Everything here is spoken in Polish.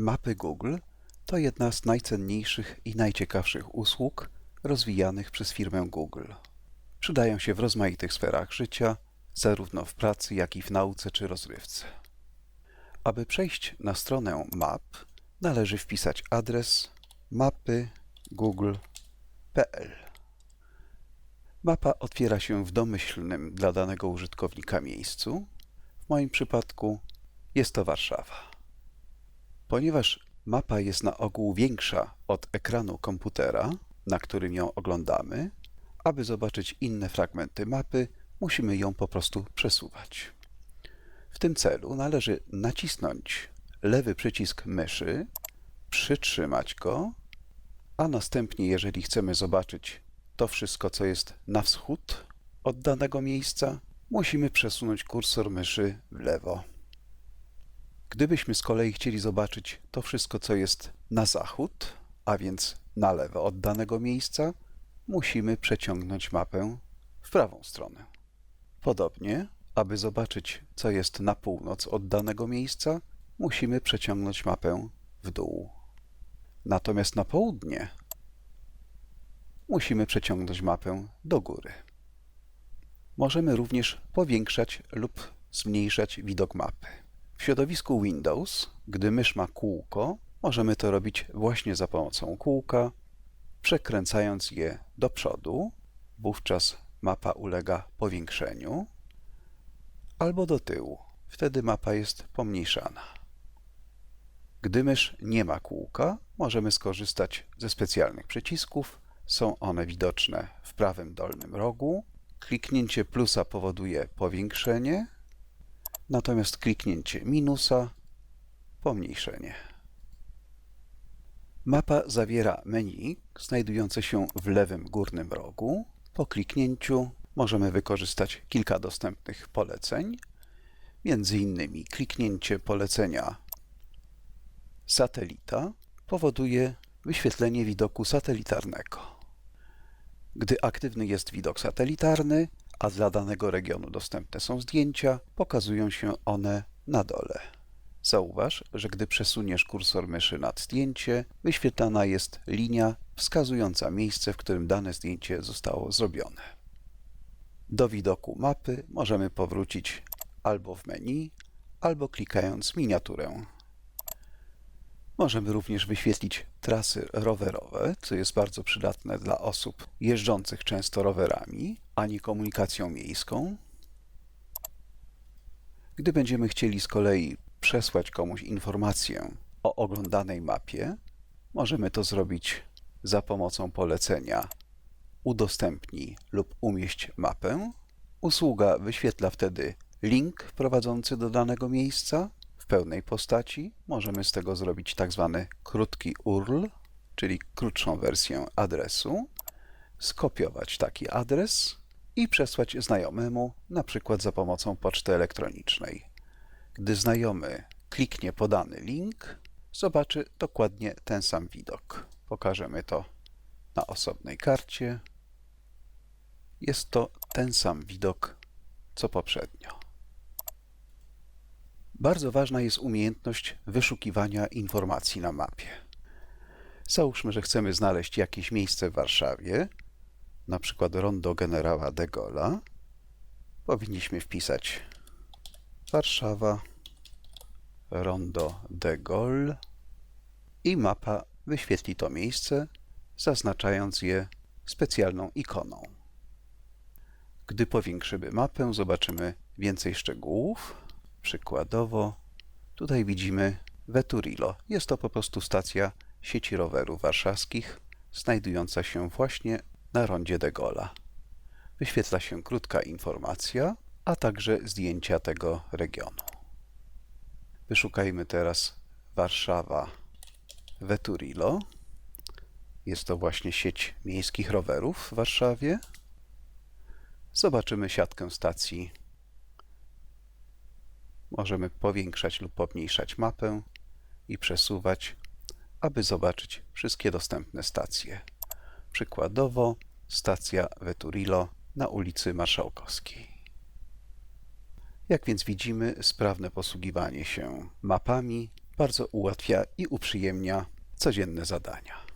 Mapy Google to jedna z najcenniejszych i najciekawszych usług rozwijanych przez firmę Google. Przydają się w rozmaitych sferach życia, zarówno w pracy, jak i w nauce czy rozrywce. Aby przejść na stronę map, należy wpisać adres mapy.google.pl. Mapa otwiera się w domyślnym dla danego użytkownika miejscu. W moim przypadku jest to Warszawa. Ponieważ mapa jest na ogół większa od ekranu komputera, na którym ją oglądamy, aby zobaczyć inne fragmenty mapy, musimy ją po prostu przesuwać. W tym celu należy nacisnąć lewy przycisk myszy, przytrzymać go, a następnie, jeżeli chcemy zobaczyć to wszystko, co jest na wschód od danego miejsca, musimy przesunąć kursor myszy w lewo. Gdybyśmy z kolei chcieli zobaczyć to wszystko, co jest na zachód, a więc na lewo od danego miejsca, musimy przeciągnąć mapę w prawą stronę. Podobnie, aby zobaczyć, co jest na północ od danego miejsca, musimy przeciągnąć mapę w dół. Natomiast na południe musimy przeciągnąć mapę do góry. Możemy również powiększać lub zmniejszać widok mapy. W środowisku Windows, gdy mysz ma kółko, możemy to robić właśnie za pomocą kółka, przekręcając je do przodu, wówczas mapa ulega powiększeniu, albo do tyłu, wtedy mapa jest pomniejszana. Gdy mysz nie ma kółka, możemy skorzystać ze specjalnych przycisków. Są one widoczne w prawym dolnym rogu. Kliknięcie plusa powoduje powiększenie, natomiast kliknięcie minusa pomniejszenie. Mapa zawiera menu znajdujące się w lewym górnym rogu. Po kliknięciu możemy wykorzystać kilka dostępnych poleceń, między innymi kliknięcie polecenia satelita powoduje wyświetlenie widoku satelitarnego. Gdy aktywny jest widok satelitarny, a dla danego regionu dostępne są zdjęcia, pokazują się one na dole. Zauważ, że gdy przesuniesz kursor myszy nad zdjęcie, wyświetlana jest linia wskazująca miejsce, w którym dane zdjęcie zostało zrobione. Do widoku mapy możemy powrócić albo w menu, albo klikając miniaturę. Możemy również wyświetlić trasy rowerowe, co jest bardzo przydatne dla osób jeżdżących często rowerami, a nie komunikacją miejską. Gdy będziemy chcieli z kolei przesłać komuś informację o oglądanej mapie, możemy to zrobić za pomocą polecenia udostępnij lub umieść mapę. Usługa wyświetla wtedy link prowadzący do danego miejsca pełnej postaci. Możemy z tego zrobić tak zwany krótki URL, czyli krótszą wersję adresu, skopiować taki adres i przesłać znajomemu, na przykład za pomocą poczty elektronicznej. Gdy znajomy kliknie podany link, zobaczy dokładnie ten sam widok. Pokażemy to na osobnej karcie. Jest to ten sam widok co poprzednio. Bardzo ważna jest umiejętność wyszukiwania informacji na mapie. Załóżmy, że chcemy znaleźć jakieś miejsce w Warszawie, na przykład rondo generała de Gaulle'a. Powinniśmy wpisać Warszawa, rondo de Gaulle i mapa wyświetli to miejsce, zaznaczając je specjalną ikoną. Gdy powiększymy mapę, zobaczymy więcej szczegółów. Przykładowo, tutaj widzimy Veturilo. Jest to po prostu stacja sieci rowerów warszawskich, znajdująca się właśnie na rondzie de Gaulle'a. Wyświetla się krótka informacja, a także zdjęcia tego regionu. Wyszukajmy teraz Warszawa Veturilo. Jest to właśnie sieć miejskich rowerów w Warszawie. Zobaczymy siatkę stacji. Możemy powiększać lub pomniejszać mapę i przesuwać, aby zobaczyć wszystkie dostępne stacje. Przykładowo stacja Veturilo na ulicy Marszałkowskiej. Jak więc widzimy, sprawne posługiwanie się mapami bardzo ułatwia i uprzyjemnia codzienne zadania.